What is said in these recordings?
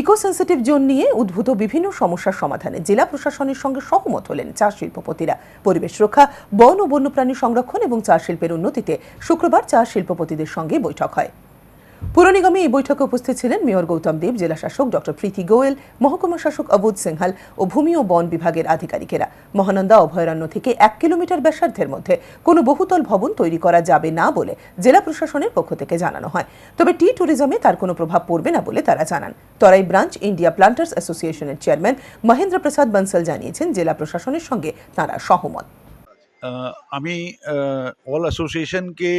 Eco sensitive zone নিয়ে উদ্ভূত বিভিন্ন সমস্যার সমাধানে জেলা প্রশাসনের সঙ্গে সহমত হলেন চা শিল্পপতিরা। পরিবেশ রক্ষা, বন ও বন্যপ্রাণী সংরক্ষণ এবং চা শিল্পের উন্নতিতে শুক্রবার চা শিল্পপতিদের সঙ্গে বৈঠক হয়। পুর নিগমে এই বৈঠকে উপস্থিত ছিলেন মেয়র গৌতম দেব, জেলা শাসক ডক্টর প্রীতি গোয়েল, মহকুমা শাসক অবুধ সিংহাল ও ভূমি ও বন বিভাগের আধিকারিকেরা। মহানন্দা অভয়ারণ্য থেকে এক কিলোমিটার ব্যাসার্ধের মধ্যে কোনো বহুতল ভবন তৈরি করা যাবে না বলে জেলা প্রশাসনের পক্ষ থেকে জানানো হয়। তবে টি ট্যুরিজমে তার কোনো প্রভাব পড়বে না বলে তারা জানান। তরাই ব্রাঞ্চ ইন্ডিয়া প্লান্টার্স অ্যাসোসিয়েশনের চেয়ারম্যান মহেন্দ্র প্রসাদ বনসল জানিয়েছেন জেলা প্রশাসনের সঙ্গে তারা সহমত। আমি অল অ্যাসোসিয়েশনকে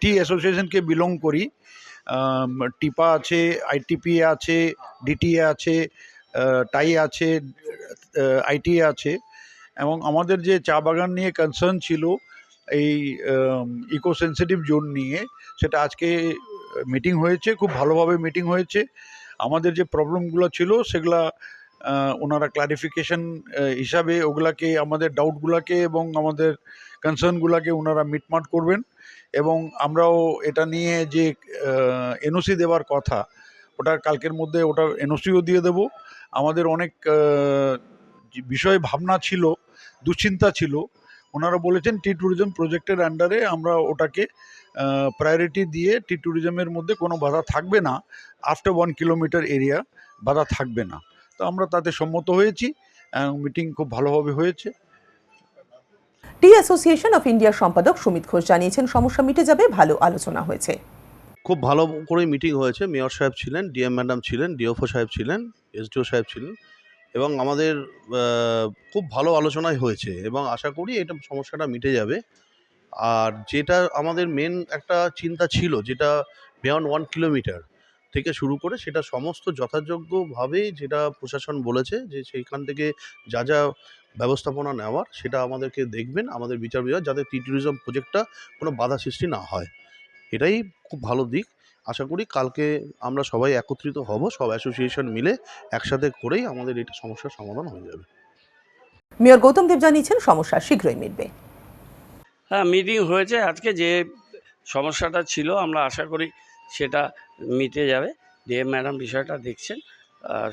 টি অ্যাসোসিয়েশনকে বিলং করি। টিপা আছে আইটিপি আছে ডিটিএ আছে টাই আছে আইটিএ আছে। এবং আমাদের যে চা বাগান নিয়ে কনসার্ন ছিল, এই ইকো সেন্সিটিভ জোন নিয়ে, সেটা আজকে মিটিং হয়েছে, খুব ভালোভাবে মিটিং হয়েছে। আমাদের যে প্রবলেমগুলো ছিল, সেগুলা ওনারা ক্লারিফিকেশন হিসাবে ওগুলাকে, আমাদের ডাউটগুলাকে এবং আমাদের কনসার্নগুলোকে ওনারা মিটমাট করবেন এবং আমরাও এটা নিয়ে যে এনওসি দেওয়ার কথা, ওটা কালকের মধ্যে ওটা এনওসিও দিয়ে দেব। আমাদের অনেক বিষয় ভাবনা ছিল, দুশ্চিন্তা ছিল, ওনারা বলেছেন টি ট্যুরিজম প্রজেক্টের আন্ডারে আমরা ওটাকে প্রায়োরিটি দিয়ে টি ট্যুরিজমের মধ্যে কোনো বাধা থাকবে না আফটার ওয়ান কিলোমিটার এরিয়া বাধা থাকবে না। তো আমরা তাতে সম্মত হয়েছি মিটিং খুব ভালোভাবে হয়েছে। টি অ্যাসোসিয়েশন অফ ইন্ডিয়ার সম্পাদক সুমিত ঘোষ জানিয়েছেন সমস্যা মিটে যাবে ভালো আলোচনা হয়েছে। খুব ভালো করে মিটিং হয়েছে। মেয়র সাহেব ছিলেন ডিএম ম্যাডাম ছিলেন ডিওফও সাহেব ছিলেন এসডিও সাহেব ছিলেন এবং আমাদের খুব ভালো আলোচনাই হয়েছে এবং আশা করি এটা সমস্যাটা মিটে যাবে। আর যেটা আমাদের মেন একটা চিন্তা ছিল যেটা বিয়ন্ড ওয়ান কিলোমিটার থেকে শুরু করে সেটা সমস্ত যথাযোগ্যভাবেই যেটা প্রশাসন বলেছে যে সেইখান থেকে যা যা ব্যবস্থাপনা নেওয়ার সেটা আমাদেরকে দেখবেন আমাদের বিচার বিভাগ যাতে টি ট্যুরিজম প্রজেক্টটা কোনো বাধা সৃষ্টি না হয়। এটাই খুব ভালো দিক। আশা করি কালকে আমরা সবাই একত্রিত হব সব অ্যাসোসিয়েশন মিলে একসাথে করেই আমাদের এটা সমস্যার সমাধান হয়ে যাবে। মেয়র গৌতম দেব জানিয়েছেন সমস্যা শীঘ্রই মিটবে। হ্যাঁ মিটিং হয়েছে আজকে যে সমস্যাটা ছিল আমরা আশা করি সেটা মিটে যাবে। দিয়ে ম্যাডাম বিষয়টা দেখছেন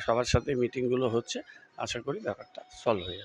সবার সাথে মিটিংগুলো হচ্ছে। আশা করি ব্যাপারটা সলভ হয়ে যাবে।